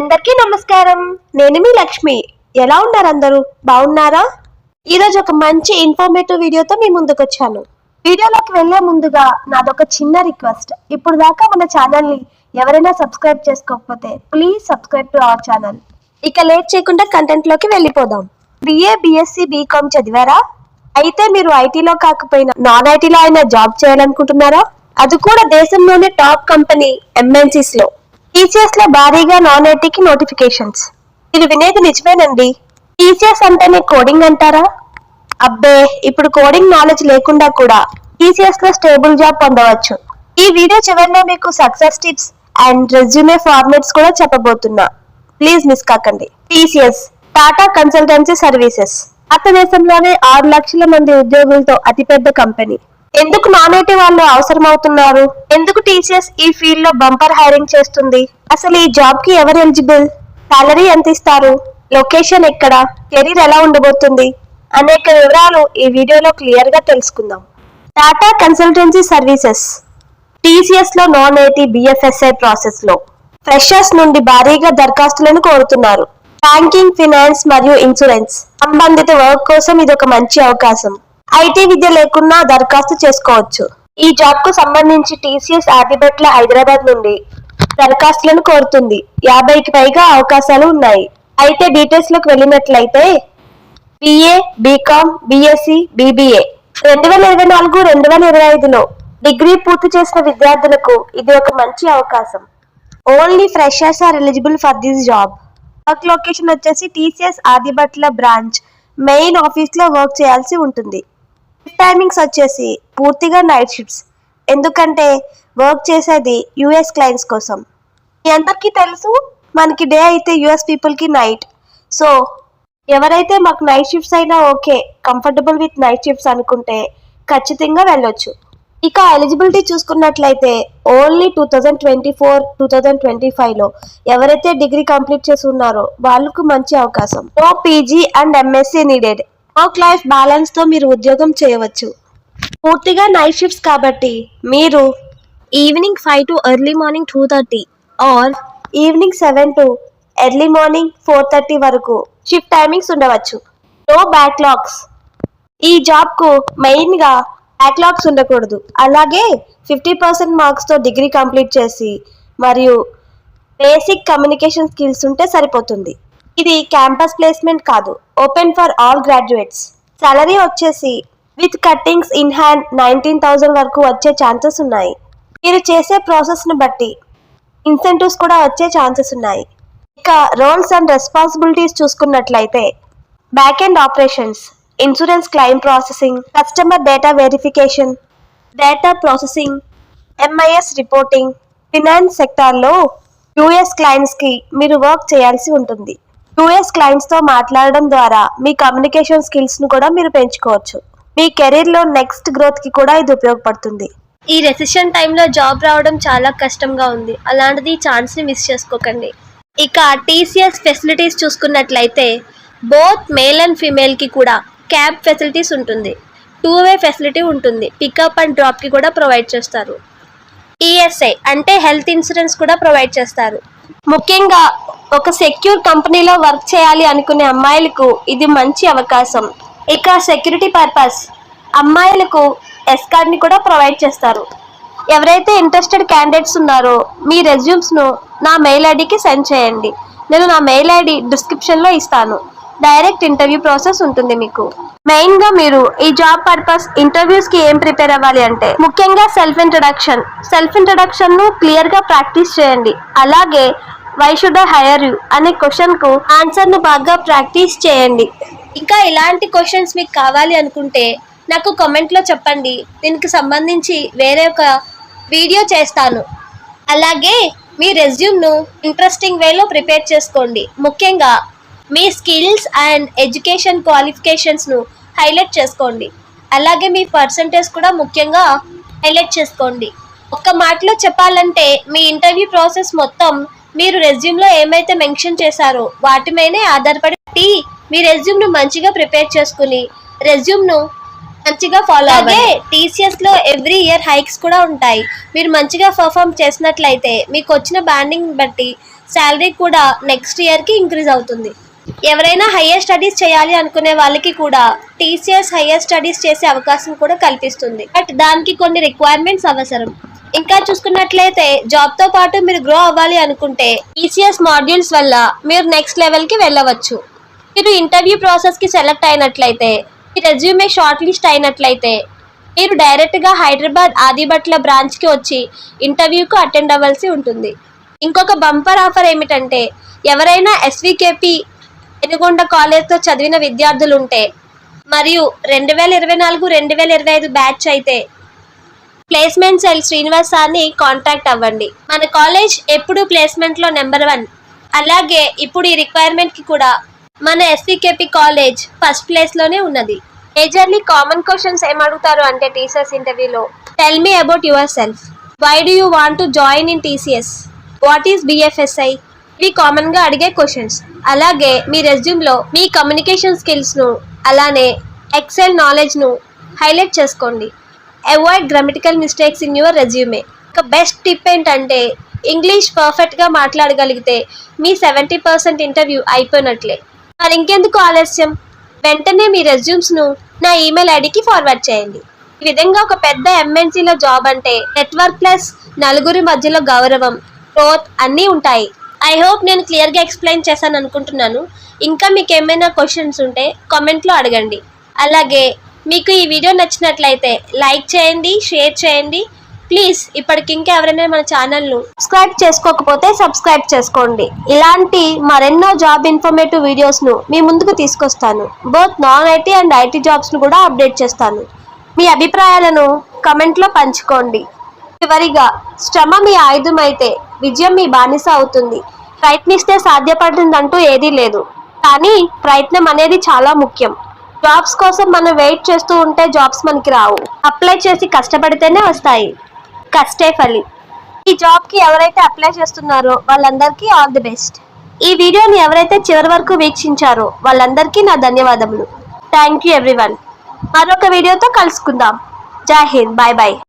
అందరికీ నమస్కారం. నేను మీ లక్ష్మి. ఎలా ఉన్నారు అందరూ? బాగున్నారా? ఈరోజు ఒక మంచి ఇన్ఫర్మేటివ్ వీడియోతో మీ ముందుకు వచ్చాను వీడియోలోకి వెళ్ళే ముందుగా నాదొక చిన్న రిక్వెస్ట్. ఇప్పుడు దాకా మన ఛానల్ని ఎవరైనా సబ్స్క్రైబ్ చేసుకోకపోతే please subscribe to our channel. ఇక లేట్ చేయకుండా కంటెంట్లోకి వెళ్ళిపోదాం. బిఏ బిఎస్సి బీకామ్ చదివారా? అయితే మీరు ఐటీలో కాకపోయినా నాన్ ఐటీలో అయినా జాబ్ చేయాలనుకుంటున్నారా? అది కూడా దేశంలోనే టాప్ కంపెనీ ఎంఎన్సీస్లో. టీసీఎస్లో భారీగా నాన్ ఐటీకి నోటిఫికేషన్స్. ఇది వినేది నిజమేనండి. టీసీఎస్ అంటేనే కోడింగ్ అంటారా? అబ్బే ఇప్పుడు కోడింగ్ నాలెడ్జ్ లేకుండా కూడా టీసీఎస్లో స్టేబుల్ జాబ్ పొందవచ్చు. ఈ వీడియో చివరిలో మీకు success tips and resume formats కూడా చెప్పబోతున్నా. ప్లీజ్ మిస్ కాకండి. TCS Tata consultancy services. భారతదేశంలోనే ఆరు లక్షల మంది ఉద్యోగులతో అతిపెద్ద కంపెనీ. ఎందుకు నానేటి వాళ్ళు అవసరం అవుతున్నారు ఎందుకు టీసీఎస్ ఈ ఫీల్డ్లో బంపర్ హైరింగ్ చేస్తుంది? అసలు ఈ జాబ్కి ఎవరు ఎలిజిబుల్? సాలరీ ఎంత ఇస్తారు? లొకేషన్ ఎక్కడ? కెరీర్ ఎలా ఉండబోతుంది? అనేక వివరాలు ఈ వీడియోలో క్లియర్గా తెలుసుకుందాం. Tata consultancy services. టీసీఎస్లో non IT BFSI ప్రాసెస్లో ఫ్రెషర్స్ నుండి భారీగా దరఖాస్తులను కోరుతున్నారు. బ్యాంకింగ్ ఫినాన్స్ మరియు ఇన్సూరెన్స్. సంబంధిత వర్క్ కోసం ఇది ఒక మంచి అవకాశం. ఐటీ విద్య లేకున్నా దరఖాస్తు చేసుకోవచ్చు. ఈ జాబ్కు సంబంధించి టీసీఎస్ ఆదిబట్ల హైదరాబాద్ నుండి దరఖాస్తులను కోరుతుంది. యాభైకి పైగా అవకాశాలు ఉన్నాయి. అయితే డీటెయిల్స్లోకి వెళ్ళినట్లయితే బిఏ బీకామ్ బిఎస్సి బీబీఏ రెండు వేల ఇరవై నాలుగు రెండు వేల ఇరవై ఐదులో డిగ్రీ పూర్తి చేసిన విద్యార్థులకు ఇది ఒక మంచి అవకాశం. Only freshers are eligible for this job. Work location వచ్చేసి టీసీఎస్ ఆదిబట్ల బ్రాంచ్. మెయిన్ ఆఫీస్లో వర్క్ చేయాల్సి ఉంటుంది. టైమింగ్స్ వచ్చేసి పూర్తిగా నైట్ షిఫ్ట్స్ ఎందుకంటే వర్క్ చేసేది యుఎస్ క్లయింట్స్ కోసం. మీ అందరికీ తెలుసు మనకి డే అయితే యుఎస్ పీపుల్కి నైట్ సో ఎవరైతే మాకు నైట్ షిఫ్ట్స్ అయినా okay comfortable with night shifts అనుకుంటే ఖచ్చితంగా వెళ్ళొచ్చు. ఇక ఎలిజిబిలిటీ చూసుకున్నట్లయితే only two thousand twenty four two thousand twenty ఫైవ్లో ఎవరైతే డిగ్రీ కంప్లీట్ చేసి ఉన్నారో వాళ్ళకు మంచి అవకాశం. No PG and MSc needed work life బ్యాలెన్స్తో మీరు ఉద్యోగం చేయవచ్చు. పూర్తిగా నైట్ షిఫ్ట్స్ కాబట్టి మీరు evening five to early morning two thirty or evening seven to early morning four thirty వరకు షిఫ్ట్ టైమింగ్స్ ఉండవచ్చు. నో బ్యాక్లాగ్స్ ఈ జాబ్కు మెయిన్గా బ్యాక్లాగ్స్ ఉండకూడదు. అలాగే ఫిఫ్టీ పర్సెంట్ మార్క్స్తో డిగ్రీ కంప్లీట్ చేసి మరియు బేసిక్ కమ్యూనికేషన్ స్కిల్స్ ఉంటే సరిపోతుంది. ఇది క్యాంపస్ ప్లేస్మెంట్ కాదు open for all graduates salary వచ్చేసి with cuttings in hand nineteen thousand వరకు వచ్చే ఛాన్సెస్ ఉన్నాయి. మీరు చేసే ప్రాసెస్ను బట్టి ఇన్సెంటివ్స్ కూడా వచ్చే ఛాన్సెస్ ఉన్నాయి. ఇక రోల్స్ అండ్ రెస్పాన్సిబిలిటీస్ చూసుకున్నట్లయితే back end operations insurance claim processing customer data verification data processing MIS reporting finance సెక్టార్లో యూఎస్ క్లయింట్స్కి మీరు వర్క్ చేయాల్సి ఉంటుంది. యూఎస్ క్లయింట్స్ క్లయింట్స్తో మాట్లాడడం ద్వారా మీ కమ్యూనికేషన్ స్కిల్స్ను కూడా మీరు పెంచుకోవచ్చు. మీ కెరీర్లో నెక్స్ట్ గ్రోత్కి కూడా ఇది ఉపయోగపడుతుంది. ఈ రెసిషన్ టైంలో జాబ్ రావడం చాలా కష్టంగా ఉంది. అలాంటిది ఛాన్స్ని మిస్ చేసుకోకండి. ఇక టీసీఎస్ ఫెసిలిటీస్ చూసుకున్నట్లయితే బోత్ మేల్ అండ్ ఫీమేల్కి కూడా క్యాబ్ ఫెసిలిటీస్ ఉంటుంది. టూ వే ఫెసిలిటీ ఉంటుంది పికప్ అండ్ డ్రాప్కి కూడా ప్రొవైడ్ చేస్తారు. ఈఎస్ఐ అంటే హెల్త్ ఇన్సూరెన్స్ కూడా ప్రొవైడ్ చేస్తారు. ముఖ్యంగా ఒక సెక్యూర్ కంపెనీలో వర్క్ చేయాలి అనుకునే అమ్మాయిలకు ఇది మంచి అవకాశం. ఇక సెక్యూరిటీ పర్పస్ అమ్మాయిలకు ఎస్ కూడా ప్రొవైడ్ చేస్తారు. ఎవరైతే ఇంట్రెస్టెడ్ క్యాండిడేట్స్ ఉన్నారో మీ రెజ్యూమ్స్ను నా మెయిల్ ఐడికి సెండ్ చేయండి. నేను నా మెయిల్ ఐడి డిస్క్రిప్షన్లో ఇస్తాను. డైరెక్ట్ ఇంటర్వ్యూ ప్రాసెస్ ఉంటుంది మీకు. మెయిన్గా మీరు ఈ జాబ్ పర్పస్ ఇంటర్వ్యూస్కి ఏం ప్రిపేర్ అవ్వాలి అంటే ముఖ్యంగా సెల్ఫ్ ఇంట్రడక్షన్. సెల్ఫ్ ఇంట్రడక్షన్ను క్లియర్గా ప్రాక్టీస్ చేయండి. అలాగే why should I hire you అనే క్వశ్చన్కు ఆన్సర్ను బాగా ప్రాక్టీస్ చేయండి. ఇంకా ఇలాంటి క్వశ్చన్స్ మీకు కావాలి అనుకుంటే నాకు కామెంట్లో చెప్పండి. దీనికి సంబంధించి వేరే ఒక వీడియో చేస్తాను. అలాగే మీ రెజ్యూమ్ను ఇంట్రెస్టింగ్ వేలో ప్రిపేర్ చేసుకోండి. ముఖ్యంగా మీ స్కిల్స్ అండ్ ఎడ్యుకేషన్ క్వాలిఫికేషన్స్ను హైలైట్ చేసుకోండి. అలాగే మీ పర్సంటేజ్ కూడా ముఖ్యంగా హైలైట్ చేసుకోండి. ఒక్క మాటలో చెప్పాలంటే మీ ఇంటర్వ్యూ ప్రాసెస్ మొత్తం మీరు రెజ్యూమ్లో ఏమైతే మెన్షన్ చేశారో వాటి మీదనే ఆధారపడి మీ రెజ్యూమ్ను మంచిగా ప్రిపేర్ చేసుకుని రెజ్యూమ్ను మంచిగా ఫాలో అలాగే టీసీఎస్లో ఎవ్రీ ఇయర్ హైక్స్ కూడా ఉంటాయి. మీరు మంచిగా పర్ఫామ్ చేసినట్లయితే మీకు వచ్చిన బ్యాండింగ్ బట్టి శాలరీ కూడా నెక్స్ట్ ఇయర్కి ఇంక్రీజ్ అవుతుంది. ఎవరైనా హయ్యర్ స్టడీస్ చేయాలి అనుకునే వాళ్ళకి కూడా టీసీఎస్ హయ్యర్ స్టడీస్ చేసే అవకాశం కూడా కల్పిస్తుంది. బట్ దానికి కొన్ని రిక్వైర్మెంట్స్ అవసరం. ఇంకా చూసుకున్నట్లయితే జాబ్తో పాటు మీరు గ్రో అవ్వాలి అనుకుంటే టీసీఎస్ మాడ్యూల్స్ వల్ల మీరు నెక్స్ట్ లెవెల్కి వెళ్ళవచ్చు. మీరు ఇంటర్వ్యూ ప్రాసెస్కి సెలెక్ట్ అయినట్లయితే మీ రెజ్యూమే షార్ట్ లిస్ట్ అయినట్లయితే మీరు డైరెక్ట్గా హైదరాబాద్ ఆదిబట్ల బ్రాంచ్కి వచ్చి ఇంటర్వ్యూకు అటెండ్ అవ్వాల్సి ఉంటుంది. ఇంకొక బంపర్ ఆఫర్ ఏమిటంటే ఎవరైనా ఎస్వికేపీ పెనుగొండ కాలేజ్తో చదివిన విద్యార్థులు ఉంటే మరియు రెండు వేల ఇరవై నాలుగు రెండు వేల ఇరవై ఐదు బ్యాచ్ అయితే ప్లేస్మెంట్ సెల్ శ్రీనివాస్ సార్ని కాంటాక్ట్ అవ్వండి. మన కాలేజ్ ఎప్పుడు ప్లేస్మెంట్లో నెంబర్ వన్. అలాగే ఇప్పుడు ఈ రిక్వైర్మెంట్కి కూడా మన ఎస్సీకేపీ కాలేజ్ ఫస్ట్ ప్లేస్లోనే ఉన్నది. మేజర్లీ కామన్ క్వశ్చన్స్ ఏం అడుగుతారు అంటే టీచర్స్ ఇంటర్వ్యూలో? Tell me about yourself. Why do you want to join in TCS? What is BFSI ఇవి కామన్గా అడిగే క్వశ్చన్స్. అలాగే మీ రెజ్యూమ్లో మీ కమ్యూనికేషన్ స్కిల్స్ను అలానే ఎక్సెల్ నాలెడ్జ్ను హైలైట్ చేసుకోండి. Avoid grammatical mistakes in your resume ఒక బెస్ట్ టిప్ ఏంటంటే ఇంగ్లీష్ పర్ఫెక్ట్గా మాట్లాడగలిగితే మీ సెవెంటీ పర్సెంట్ ఇంటర్వ్యూ అయిపోయినట్లే. మరి ఇంకెందుకు ఆలస్యం? వెంటనే మీ రెజ్యూమ్స్ను నా ఈమెయిల్ ఐడికి ఫార్వర్డ్ చేయండి. ఈ విధంగా ఒక పెద్ద ఎంఎన్సీలో జాబ్ అంటే నెట్వర్క్ ప్లస్ నలుగురి మధ్యలో గౌరవం గ్రోత్ అన్నీ ఉంటాయి. ఐ హోప్ నేను క్లియర్గా ఎక్స్ప్లెయిన్ చేశాను అనుకుంటున్నాను. ఇంకా మీకు ఏమైనా క్వశ్చన్స్ ఉంటే కామెంట్లో అడగండి. అలాగే మీకు ఈ వీడియో నచ్చినట్లయితే లైక్ చేయండి షేర్ చేయండి. ప్లీజ్ ఇప్పటికి ఇంకా ఎవరైనా మన ఛానల్ను సబ్స్క్రైబ్ చేసుకోకపోతే సబ్స్క్రైబ్ చేసుకోండి. ఇలాంటి మరెన్నో జాబ్ ఇన్ఫర్మేటివ్ వీడియోస్ను మీ ముందుకు తీసుకొస్తాను. Both non IT and IT జాబ్స్ను కూడా అప్డేట్ చేస్తాను. మీ అభిప్రాయాలను కమెంట్లో పంచుకోండి. చివరిగా శ్రమ మీ ఆయుధం అయితే విజయం మీ బానిస అవుతుంది. ప్రయత్నిస్తే సాధ్యపడుతుందంటూ ఏదీ లేదు. కానీ ప్రయత్నం అనేది చాలా ముఖ్యం. జాబ్స్ కోసం మనం వెయిట్ చేస్తూ ఉంటే జాబ్స్ మనకి రావు. అప్లై చేసి కష్టపడితేనే వస్తాయి. కష్టే ఫలి. ఈ జాబ్కి ఎవరైతే అప్లై చేస్తున్నారో వాళ్ళందరికీ ఆల్ ది బెస్ట్. ఈ వీడియోని ఎవరైతే చివరి వరకు వీక్షించారో వాళ్ళందరికీ నా ధన్యవాదములు. Thank you everyone. మరొక వీడియోతో కలుసుకుందాం. జై హింద్. Bye bye